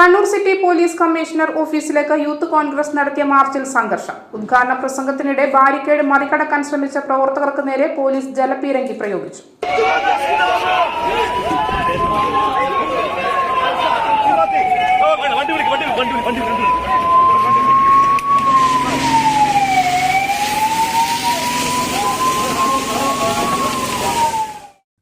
Kannur city police commissioner ഓഫീസിലേക്ക് youth Congress നടത്തിയ മാർച്ചിൽ സംഘർഷം. ഉദ്ഘാടന പ്രസംഗത്തിനിടെ ബാരിക്കേഡ് മറികടക്കാൻ ശ്രമിച്ച പ്രവർത്തകർക്ക് നേരെ പോലീസ് ജലപീരങ്കി പ്രയോഗിച്ചു. വണ്ടി വണ്ടി വണ്ടി വണ്ടി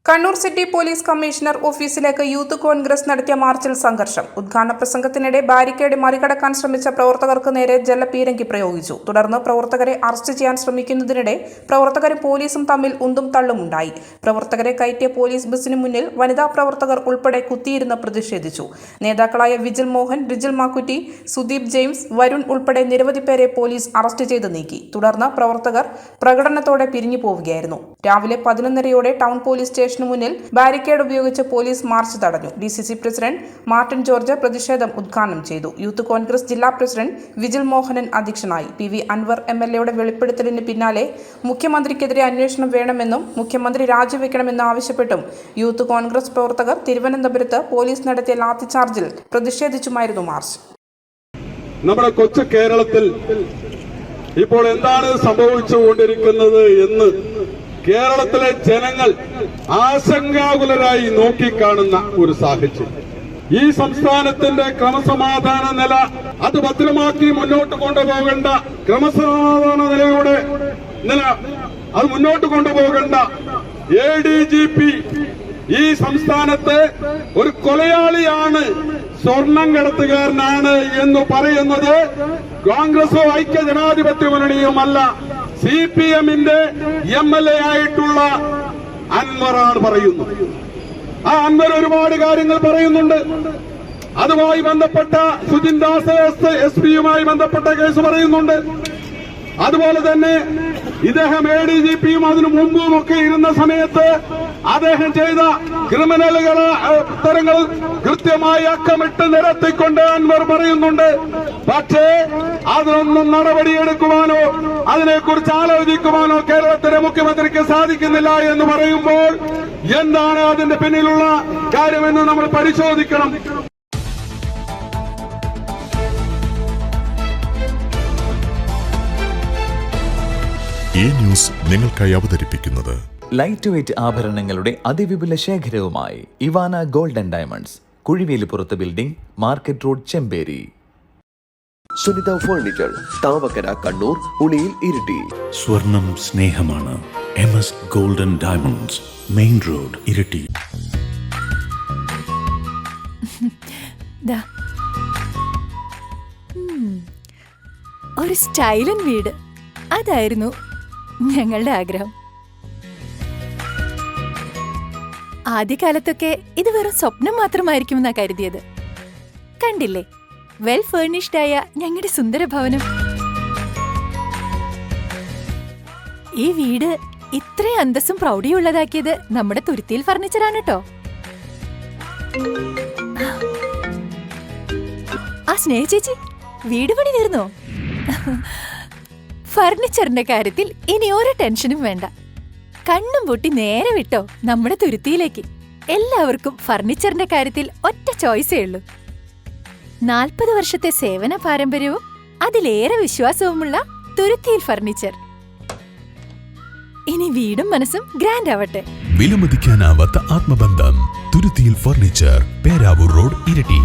കണ്ണൂർ സിറ്റി പോലീസ് കമ്മീഷണർ ഓഫീസിലേക്ക് യൂത്ത് കോൺഗ്രസ് നടത്തിയ മാർച്ചിൽ സംഘർഷം. ഉദ്ഘാടന പ്രസംഗത്തിനിടെ ബാരിക്കേഡ് മറികടക്കാൻ ശ്രമിച്ച പ്രവർത്തകർക്ക് നേരെ ജലപീരങ്കി പ്രയോഗിച്ചു. തുടർന്ന് പ്രവർത്തകരെ അറസ്റ്റ് ചെയ്യാൻ ശ്രമിക്കുന്നതിനിടെ പ്രവർത്തകരും പോലീസും തമ്മിൽ ഉന്തും തള്ളുമുണ്ടായി പ്രവർത്തകരെ കയറ്റിയ പോലീസ് ബസിന് മുന്നിൽ വനിതാ പ്രവർത്തകർ ഉൾപ്പെടെ കുത്തിയിരുന്ന് പ്രതിഷേധിച്ചു. നേതാക്കളായ വിജിൽ മോഹൻ റിജിൽ മാക്കുറ്റി സുദീപ് ജെയിംസ് വരുൺ ഉൾപ്പെടെ നിരവധി പേരെ പോലീസ് അറസ്റ്റ് ചെയ്ത് നീക്കി. തുടർന്ന് പ്രവർത്തകർ പ്രകടനത്തോടെ പിരിഞ്ഞു പോവുകയായിരുന്നു രാവിലെ പതിനൊന്നരയോടെ ടൗൺ പോലീസ് സ്റ്റേഷന് മുന്നിൽ ബാരിക്കേഡ് ഉപയോഗിച്ച് പോലീസ് മാർച്ച് തടഞ്ഞു. D C C president Martin George പ്രതിഷേധം ഉദ്ഘാടനം ചെയ്തു. യൂത്ത് കോൺഗ്രസ് ജില്ലാ പ്രസിഡന്റ് വിജിൽ മോഹനൻ അധ്യക്ഷനായി. P V Anvar M L എയുടെ വെളിപ്പെടുത്തലിന് പിന്നാലെ മുഖ്യമന്ത്രിക്കെതിരെ അന്വേഷണം വേണമെന്നും മുഖ്യമന്ത്രി രാജിവെക്കണമെന്നും ആവശ്യപ്പെട്ടും യൂത്ത് കോൺഗ്രസ് പ്രവർത്തകർ തിരുവനന്തപുരത്ത് പോലീസ് നടത്തിയ ലാത്തിചാർജിൽ പ്രതിഷേധിച്ചുമായിരുന്നു മാർച്ച്. നമ്മുടെ കൊച്ചു കേരളത്തിൽ ഇപ്പോൾ എന്താണ് സംഭവിച്ചുകൊണ്ടിരിക്കുന്നത് എന്ന് കേരളത്തിലെ ജനങ്ങൾ ആശങ്കാകുലരായി നോക്കിക്കാണുന്ന ഒരു സാഹചര്യം. ഈ സംസ്ഥാനത്തിന്റെ ക്രമസമാധാന നില അത് ഭദ്രമാക്കി മുന്നോട്ട് കൊണ്ടുപോകേണ്ട ക്രമസമാധാന നിലയുടെ നില അത് മുന്നോട്ട് കൊണ്ടുപോകേണ്ട എ ഡി ജി പി ഈ സംസ്ഥാനത്തെ ഒരു കൊലയാളിയാണ് സ്വർണം കടത്തുകാരനാണ് എന്ന് പറയുന്നത് കോൺഗ്രസോ ഐക്യ ജനാധിപത്യ മുന്നണിയുമല്ല. സി പി എമ്മിന്റെ എം എൽ എ ആയിട്ടുള്ള അൻവറാണ് പറയുന്നത് ആ അൻവർ ഒരുപാട് കാര്യങ്ങൾ പറയുന്നുണ്ട്. അതുമായി ബന്ധപ്പെട്ട സുജിൻ ദാസ് എസ് പിയുമായി ബന്ധപ്പെട്ട കേസ് പറയുന്നുണ്ട്. അതുപോലെ തന്നെ ഇദ്ദേഹം എ ഡി ജി പിയും അതിനു മുമ്പും ഒക്കെ ഇരുന്ന സമയത്ത് അദ്ദേഹം ചെയ്ത ക്രിമിനലുകൾ ഉത്തരങ്ങൾ കൃത്യമായി അക്കമിട്ട് നിരത്തിക്കൊണ്ട് അൻവർ പറയുന്നുണ്ട്. പക്ഷേ അതിനൊന്നും നടപടിയെടുക്കുവാനോ അതിനെക്കുറിച്ച് ആലോചിക്കുവാനോ കേരളത്തിലെ മുഖ്യമന്ത്രിക്ക് സാധിക്കുന്നില്ല എന്ന് പറയുമ്പോൾ എന്താണ് അതിന്റെ പിന്നിലുള്ള കാര്യമെന്ന് നമ്മൾ പരിശോധിക്കണം. ഈ ന്യൂസ് നിങ്ങൾക്കായി അവതരിപ്പിക്കുന്നത് ലൈറ്റ് വെയ്റ്റ് ആഭരണങ്ങളുടെ അതിവിപുല ശേഖരവുമായി Ivana golden diamonds കുഴിവേലിപ്പുറത്ത് building market road Chemperi. Sunitha furniture Thavakkara Kannur Uliyil Iritty. സ്വർണം സ്നേഹമാണ്. M S golden diamonds main road Iritty. ഒരു സ്റ്റൈലൻ വീട്. അതായിരുന്നു ഞങ്ങളുടെ ആഗ്രഹം. ആദ്യകാലത്തൊക്കെ ഇത് വെറും സ്വപ്നം മാത്രമായിരിക്കുമെന്നാ കരുതിയത്. കണ്ടില്ലേ? വെൽ ഫേർണിഷ്ഡ് ആയ ഞങ്ങളുടെ സുന്ദര ഭവനം ഈ വീട് ഇത്രയും അന്തസ്സും പ്രൗഢിയുള്ളതാക്കിയത് നമ്മുടെ തുരുത്തിയിൽ ഫർണിച്ചറാണ് കേട്ടോ ആ സ്നേഹ ചേച്ചി വീട് പണി തീർന്നോ? ഫർണിച്ചറിന്റെ കാര്യത്തിൽ ഇനി ഒരു ടെൻഷനും വേണ്ട. കണ്ണും പൊട്ടി നേരെ വിട്ടോ നമ്മുടെ തുരുത്തിയിലേക്ക്. എല്ലാവർക്കും ഫർണിച്ചറിന്റെ കാര്യത്തിൽ ഒറ്റ ചോയ്സേ ഉള്ളൂ. നാൽപ്പത് വർഷത്തെ സേവന പാരമ്പര്യവും അതിലേറെ വിശ്വാസവുമുള്ള തുരുത്തിയിൽ ഫർണിച്ചർ. ഇനി വീടും മനസ്സും ഗ്രാൻഡ് ആവട്ടെ. വിലമതിക്കാനാവാത്ത ആത്മബന്ധം തുരുത്തിയിൽ ഫർണിച്ചർ പേരാവൂർ റോഡ് ഇരട്ടി.